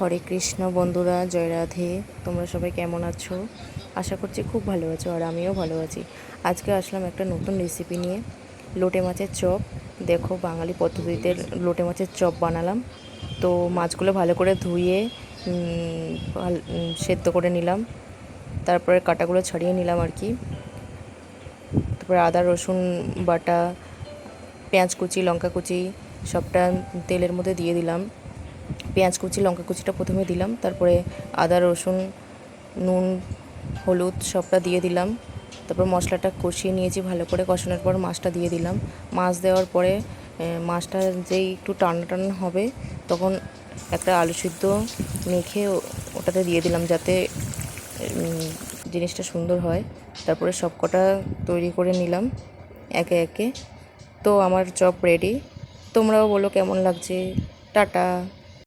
হরে কৃষ্ণ বন্ধুরা, জয় রাধে। তোমরা সবাই কেমন আছো? আশা করছি খুব ভালো আছো আর আমিও ভালো আছি। আজকে আসলাম একটা নতুন রেসিপি নিয়ে, লোটে মাছের চপ। দেখো, বাঙালি পদ্ধতিতে লোটে মাছের চপ বানালাম। তো মাছগুলো ভালো করে ধুয়ে সেদ্ধ করে নিলাম। তারপরে কাটাগুলো ছাড়িয়ে নিলাম আর কি। তারপরে আদা, রসুন, বাটা, পেঁয়াজ কুচি, লঙ্কা কুচি, সবটা তেলের মধ্যে দিয়ে দিলাম। পেঁয়াজ কুচি, লঙ্কা কুচিটা প্রথমে দিলাম, তারপরে আদা, রসুন, নুন, হলুদ সবটা দিয়ে দিলাম, তারপর মশলাটা কষিয়ে নিয়েছি ভালো করে, কষানোর পর মাছটা দিয়ে দিলাম। মাছ দেওয়ার পরে মাছটা যেই একটু টানা টানা হবে, তখন একটা আলু সিদ্ধ মেখে ওটাতে দিয়ে দিলাম যাতে জিনিসটা সুন্দর হয়। তারপরে সব কটা তৈরি করে নিলাম, একে একে। তো আমার চপ রেডি তোমরাও বলো কেমন লাগছে। টাটা।